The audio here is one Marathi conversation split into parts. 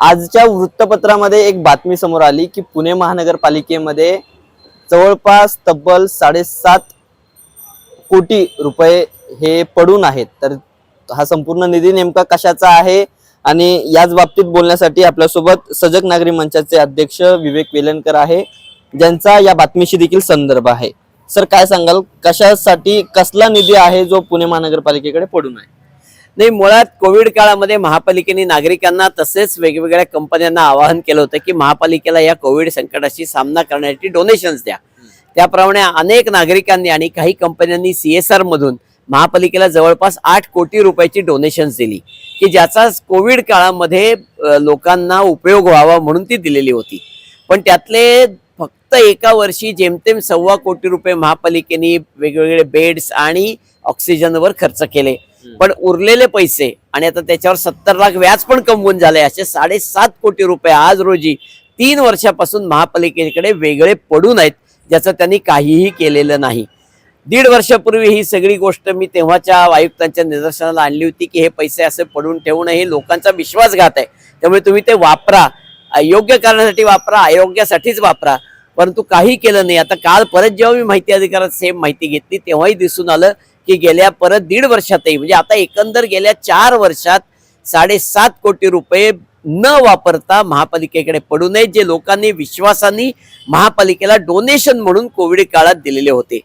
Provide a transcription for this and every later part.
आजच्या वृत्तपत्रामध्ये एक बातमी समोर आली की पुणे महानगरपालिकेमध्ये जवळपास तब्बल साडेसात कोटी रुपये हे पडून आहेत. तर हा संपूर्ण निधी नेमका कशाचा आहे? आणि याच बाबतीत बोलण्यासाठी आपल्यासोबत सजग नागरी मंचाचे अध्यक्ष विवेक वेलणकर आहे ज्यांचा या बातमीशी देखील संदर्भ आहे. सर काय सांगाल? कशासाठी कसला निधी आहे जो पुणे महानगरपालिकेकडे पडून आहे? नाही मुळात कोविड काळामध्ये महापालिकेने नागरिकांना तसेच वेगवेगळ्या कंपन्यांना आवाहन केलं होतं की महापालिकेला या कोविड संकटाशी सामना करण्यासाठी डोनेशन्स द्या. त्याप्रमाणे अनेक नागरिकांनी आणि काही कंपन्यांनी सी एस आरमधून महापालिकेला जवळपास आठ कोटी रुपयाची डोनेशन्स दिली की ज्याचा कोविड काळामध्ये लोकांना उपयोग व्हावा म्हणून ती दिलेली होती. पण त्यातले फक्त एका वर्षी जेमतेम सव्वा कोटी रुपये महापालिकेने वेगवेगळे बेड्स आणि ऑक्सिजनवर खर्च केले. पण उरलेले पैसे आणि आता त्याच्यावर सत्तर लाख व्याज पण कमवून झाले असे साडेसात कोटी रुपये आज रोजी तीन वर्षापासून महापालिकेकडे वेगळे पडून आहेत ज्याचं त्यांनी काहीही केलेलं नाही. दीड वर्षापूर्वी ही सगळी गोष्ट मी तेव्हाच्या आयुक्तांच्या निदर्शनाला आणली होती की हे पैसे असे पडून ठेवणं हे लोकांचा विश्वासघात आहे. त्यामुळे तुम्ही ते वापरा. योग्य कारणासाठी वापरा अयोग्यासाठीच वापरा. परंतु काही केलं नाही. आता काल परत जेव्हा मी माहिती अधिकारात सेम माहिती घेतली तेव्हाही दिसून आलं की गेल्या परत दीड वर्षातही म्हणजे आता एकंदर गेल्या चार वर्षात साडेसात कोटी रुपये न वापरता महापालिकेकडे पडू नये जे लोकांनी विश्वासाने महापालिकेला डोनेशन म्हणून कोविड काळात दिलेले होते.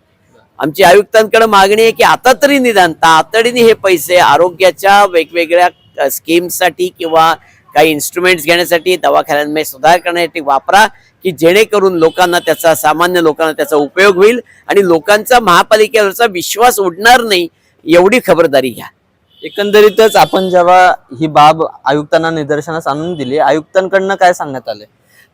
आमची आयुक्तांकडे मागणी आहे की आता तरी निदान तातडीने हे पैसे आरोग्याच्या वेगवेगळ्या स्कीम्ससाठी किंवा काही इन्स्ट्रुमेंट्स घेण्यासाठी दवाखान्यांमध्ये सुधार करण्यासाठी वापरा की जेणेकरून लोकांना त्याचा सामान्य लोकांना त्याचा उपयोग होईल आणि लोकांचा महापालिकेवरचा विश्वास उडणार नाही एवढी खबरदारी घ्या. एकंदरीतच आपण जेव्हा ही बाब आयुक्तांना निदर्शनास आणून दिली आयुक्तांकडनं काय सांगण्यात आले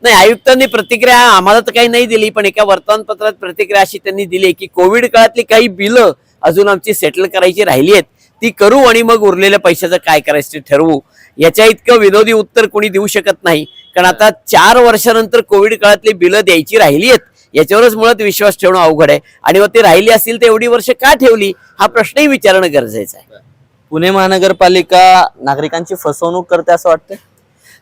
नाही आयुक्तांनी प्रतिक्रिया आम्हाला तर काही नाही दिली पण एका वर्तमानपत्रात प्रतिक्रिया अशी त्यांनी दिली की कोविड काळातली काही बिलं अजून आमची सेटल करायची राहिली आहेत. ती करू आणि मग उरलेल्या पैशाचं काय करायचं ते ठरवू. याच्या इतकं विनोदी उत्तर कोणी देऊ शकत नाही. कारण आता चार वर्षानंतर कोविड काळातली बिलं द्यायची राहिली आहेत. याच्यावरच मुळात विश्वास ठेवणं अवघड आहे. आणि मग ती राहिली असतील तर एवढी वर्ष का ठेवली? हा प्रश्नही विचारणं गरजेचं आहे. पुणे महानगरपालिका नागरिकांची फसवणूक करते असं वाटतं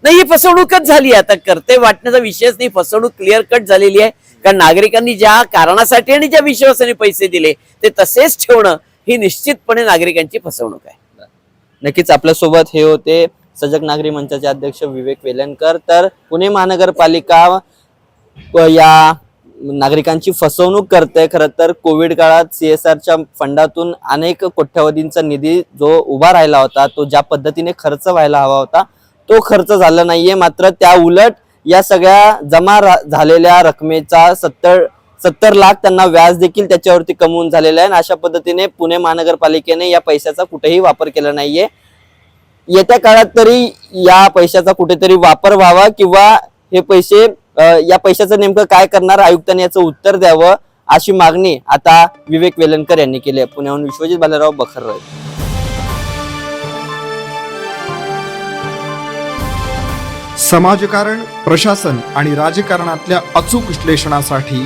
नाही ही फसवणूकच झाली आता. करते वाटण्याचा विषयच नाही. फसवणूक क्लिअर कट झालेली आहे. कारण नागरिकांनी ज्या कारणासाठी आणि ज्या विश्वासाने पैसे दिले ते तसेच ठेवणं ही निश्चितपणे नागरिकांची फसवणूक आहे. नक्कीच आपल्यासोबत हे होते सजग नागरी मंचाचे अध्यक्ष विवेक वेलणकर. तर पुणे महानगरपालिका या नागरिकांची फसवणूक करते. खरं तर कोविड काळात सी एस आरच्या फंडातून अनेक कोट्यवधींचा निधी जो उभा राहिला होता तो ज्या पद्धतीने खर्च व्हायला हवा होता तो खर्च झाला नाहीये. मात्र त्या उलट या सगळ्या जमा रा- झालेल्या रकमेचा सत्तर सत्तर लाख त्यांना व्याज देखील त्याच्यावरती कमवून झालेलं आहे. आणि अशा पद्धतीने पुणे महानगरपालिकेने या पैशाचा कुठेही वापर केला नाहीये. येत्या काळात तरी या पैशाचा कुठेतरी वापर व्हावा किंवा हे पैसे या पैशाचं नेमकं काय करणार आयुक्तांनी याचं उत्तर द्यावं अशी मागणी आता विवेक वेलणकर यांनी केली आहे. पुण्याहून विश्वजित बालाराव बखर समाजकारण प्रशासन आणि राजकारणातल्या अचूक विश्लेषणासाठी